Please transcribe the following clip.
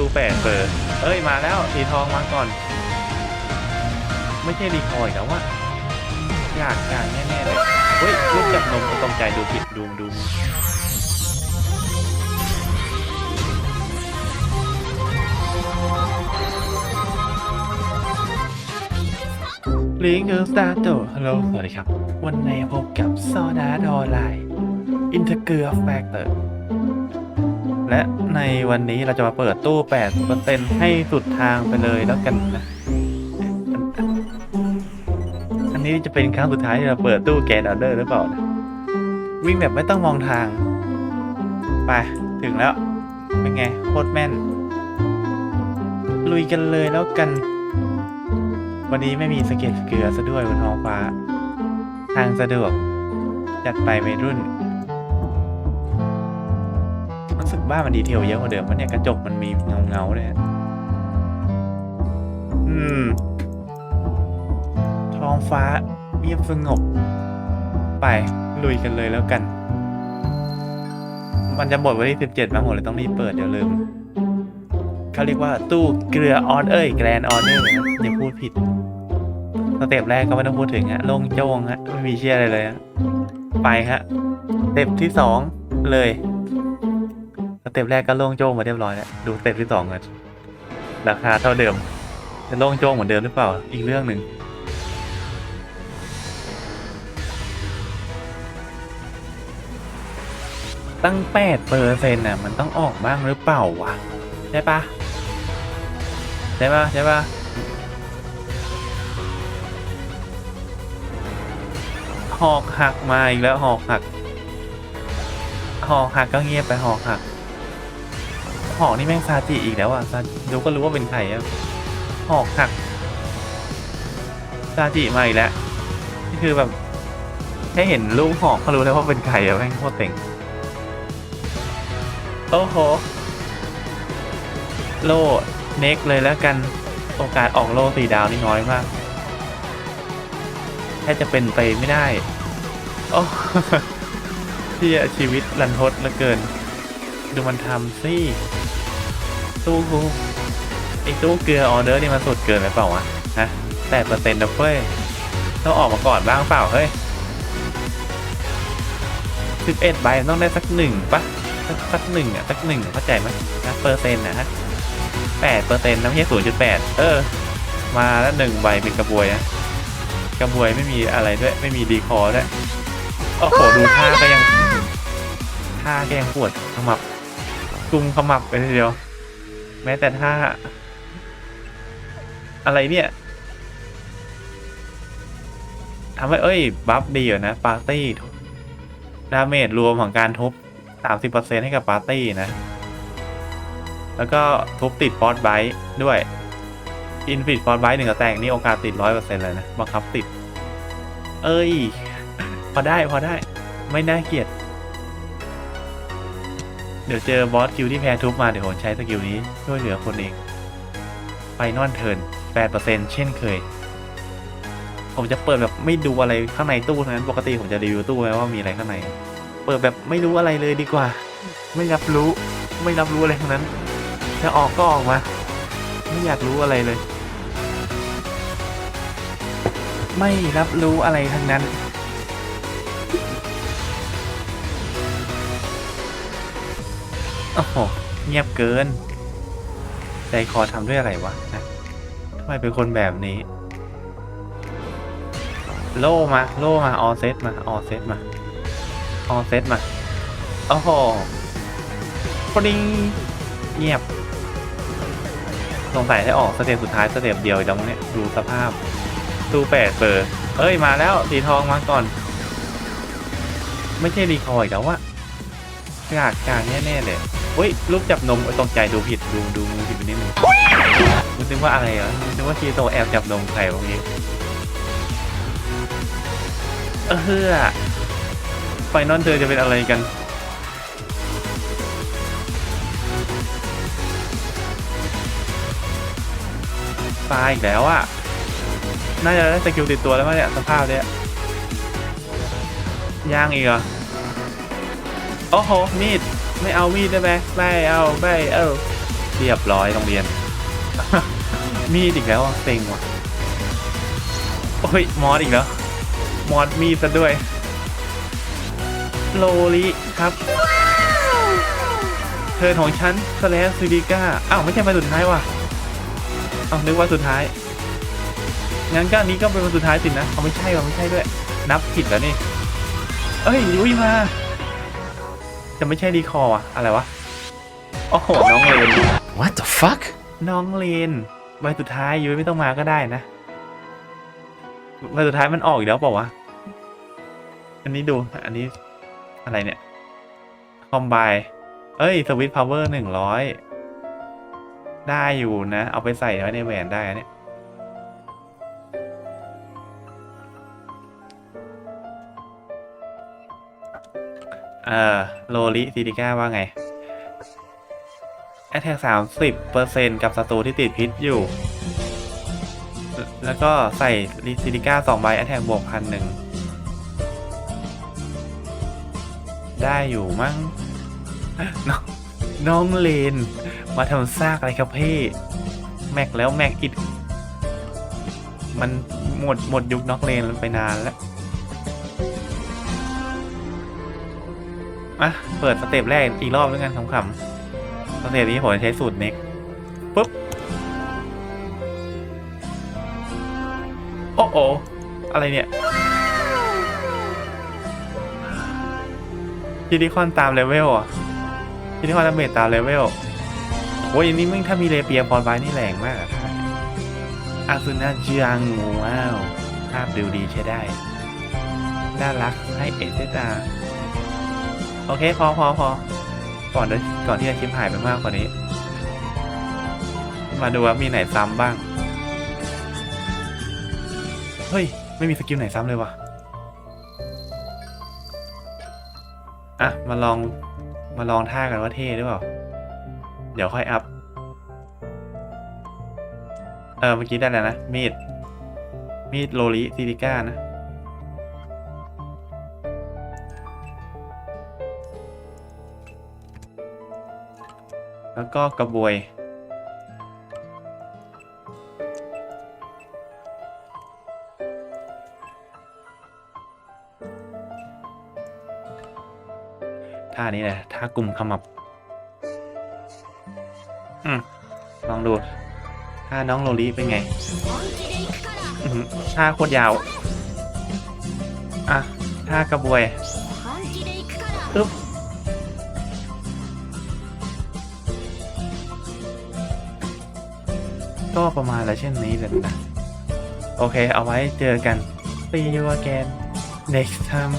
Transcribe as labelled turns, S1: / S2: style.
S1: ตู้แปดเปิดเอ้ยมาแล้วสีทองมาก่อน ไม่ใช่รีคอยแต่ว่าอยากอยากแน่ๆเลยเฮ้ยลูกจับนมตรงใจดูผิดดูดูลิงเกอร์สตาร์โตฮัลโหลสวัสดีครับ วันนี้พบกับซอดาดอไลน์อินเทอร์เกอร์แฟกเตอร์ และในวันนี้เราจะมาเปิดตู้ 8%ให้สุดทางไปเลยแล้วกันนะ อันนี้จะเป็นครั้งสุดท้ายที่เราเปิดตู้แกนออเดอร์หรือเปล่านะวิ่งแบบไม่ต้องมองทาง ไป ถึงแล้ว เป็นไง โคตรแม่น ลุยกันเลยแล้วกัน วันนี้ไม่มีสะเก็ดเกลือซะด้วยบนท้องฟ้า ทางสะดวก จัดไปวัยรุ่น บ้านมันดีเทลเยอะกว่าเดิมมันเนี่ยกระจกมันมีเงาเงาๆด้วยฮะอืม ท้องฟ้าเงียบสงบ ไปลุยกันเลยแล้วกัน มันจะหมดวันที่สิบเจ็ดมาหมดเลยต้องรีบเปิดเดี๋ยวลืมเขาเรียกว่าตู้เกลือออนเอ้ยแกรนออนเอร์อย่าพูดผิดสเต็ปแรกก็ไม่ต้องพูดถึงฮะโล่งโจงฮะไม่มีเชื่ออะไรเลยฮะไปฮะสเต็ปที่สองเลย สเต็ปแรกก็โล่งโจ้งมาเรียบร้อยแล้วดูสเต็ปที่สองกันราคาเท่าเดิมจะโล่งโจ้งเหมือนเดิมหรือเปล่า อีกเรื่องหนึ่งตั้งแปดเปอร์เซ็นต์น่ะมันต้องออกบ้างหรือเปล่าวะใช่ปะใช่ปะใช่ปะหอกหักมาอีกแล้วหอกหักหอกหักก็เงียบไปหอกหัก หอกนี่แม่งซาจิอีกแล้วอะซาดูก็รู้ว่าเป็นใครอะหอกหักซาจิมาอีกแล้วนี่คือแบบแค่เห็นลูกหอกก็รู้แล้วว่าเป็นใครอะแม่งโคตรเต็งโอ้โหโลเน็กเลยแล้วกันโอกาสออกโลสี่ดาวนี่น้อยมากแค่จะเป็นไปไม่ได้โอ้ที่ชีวิตรันทดเหลือเกิน ดูมันทำสิ ตู้กูไอ้ตู้เกลือออเดอร์นี่มันสุดเกินไปเปล่าวะฮะแปดเปอร์เซ็นต์นะเฟ้ยต้องออกมาก่อนบ้างเปล่าเฮ้ยสิบเอ็ดใบมันต้องได้สักหนึ่งปะสักสักหนึ่งอะสักหนึ่งเข้าใจไหมนะเปอร์เซ็นต์นะฮะแปดเปอร์เซ็นต์นะไม่ใช่ศูนย์จุดแปดเออ มาแล้วหนึ่งใบเป็นกระบวยนะกระบวยไม่มีอะไรด้วยไม่มีดีคอร์ด้วยโอ้โหดูท่าก็ยังท่าก็ยังปวดขมับกุมขมับไปทีเดียว แม้แต่ท่าอะไรเนี่ยทำให้เอ้ย บัฟดีอยู่นะ ปาร์ตี้ดาเมจรวมของการทุบสามสิบเปอร์เซ็นให้กับปาร์ตี้นะ แล้วก็ทุบติดฟอสไบต์ด้วย อินฟิตฟอสไบต์หนึ่งกระแตกนี่โอกาสติดร้อยเปอร์เซ็นเลยนะ บังคับติด เอ้ย พอได้พอได้ ไม่น่าเกลียด ดี๋ยวเจอบอสคิวที่แพ้ทุบมาเดี๋ยวผมใช้สกิลนี้ช่วยเหลือคนเองไฟนอลเทิร์นแปดเปอร์เซ็นเช่นเคย ผมจะเปิดแบบไม่ดูอะไรข้างในตู้นั้น ปกติผมจะรีวิวตู้ไว้ว่ามีอะไรข้างใน เปิดแบบไม่รู้อะไรเลยดีกว่า ไม่รับรู้ ไม่รับรู้อะไรทั้งนั้น จะออกก็ออกมา ไม่อยากรู้อะไรเลย ไม่รับรู้อะไรทั้งนั้น โอ้โหเงียบเกินใจคอทำด้วยอะไรวะนะทำไมเป็นคนแบบนี้ โล่มา โล่มาออเซตมาออเซตมาออเซตมาโอ้โหปริงเงียบสงสัยให้ออกสเต็ปสุดท้ายสเต็ปเดียวจังเนี่ยดูสภาพตู้แปดเปิดเอ้ยมาแล้วสีทองมาก่อน ไม่ใช่รีคอยแต่ว่ากากกากแน่ๆเลย เฮ้ยลูกจับนมตกใจดูผิดดูดูผิดไปนิดนึงมึงนึกว่าอะไรเหรอมึงนึกว่าคีโตแอบจับนมใครวะเมื่อกี้เออเฮ้อไฟนอลเธอจะเป็นอะไรกัน ตายอีกแล้วอะ น่าจะได้สกิลติดตัวแล้วมั้งเนี่ยสภาพเนี่ยย่างอีกเหรอ โอ้โห มีด ไม่เอามีดได้ไหมไม่เอาไม่เอาเรียบร้อยโรงเรียน มีดอีกแล้วอะเซ็งว่ะโอ้ยมอสอีกแล้วมอสมีดซะด้วยโลลิครับเธอของฉันสแลสซิลิก้าอ้าวไม่ใช่มาสุดท้ายว่ะอ้าวนึกว่าสุดท้ายงั้นก็อันนี้ก็เป็นวันสุดท้ายสินะเขาไม่ใช่ว่ะไม่ใช่ด้วย นับผิดแล้วนี่เอ้ยยุ้ยมา จะไม่ใช่รีคอร์อะอะไรวะ โอ้โห น้องเลน
S2: What the fuck?
S1: น้องเลนใบสุดท้ายยุ้ยไม่ต้องมาก็ได้นะใบสุดท้ายมันออกอีกแล้วเปล่าวะ อันนี้ดู อันนี้อะไรเนี่ย คอมไบเอ้ย สวิตพาวเวอร์หนึ่งร้อย ได้อยู่นะ เอาไปใส่ไว้ในแหวนได้นะเนี่ย เออโลลิซิติก้าว่าไงแอ t แทกสามสิบเปอร์เซ็นกับศัตรูที่ติดพิษอยู่ แล้วก็ใส่ลิซิลิก้าสองใบแอ t แทกบวกพันหนึ่งได้อยู่มั้งน้องน้องเลน มาทำซากอะไรครับพี่ แม็กแล้วแม็กอีกมันหมดหมดยุคน็อกเลนไปนานแล้ว อะเปิดสเต็ปแรกอีกรอบด้วยกันขำๆสเต็ปนี้ผมจะใช้สูตรเน็กปุ๊บโอ้โออะไรเนี่ยยูนิคอนตามเลเวลอะยูนิคอนดาเมจตามเลเวลโอ้ยอันนี้มึงถ้ามีเลเปียพรไบนี่แรงมากอะอาซุน่าจังว้าว ภาพดูดีใช้ได้ น่ารักให้เอเซตา โอเคพอพอพอก่อนจะก่อนที่จะคลิปหายไปมากกว่านี้ มาดูว่ามีไหนซ้ำบ้าง เฮ้ย ไม่มีสกิลไหนซ้ำเลยวะอะ มาลองมาลองท่ากันว่าเท่หรือเปล่า เดี๋ยวค่อยอัพ เออเมื่อกี้ได้แล้วนะ มีด มีดโลลิซิลิก้านะ แล้วก็กระบวย ท่านี้แหละท่ากลุ่มขมับอืมลองดูท่าน้องโลลิเป็นไงอื้อหือท่าโคตรยาว อะท่ากระบวยอึ๊บ ก็ประมาณละเช่นนี้เลยนะ โอเค เอาไว้เจอกัน See you again next time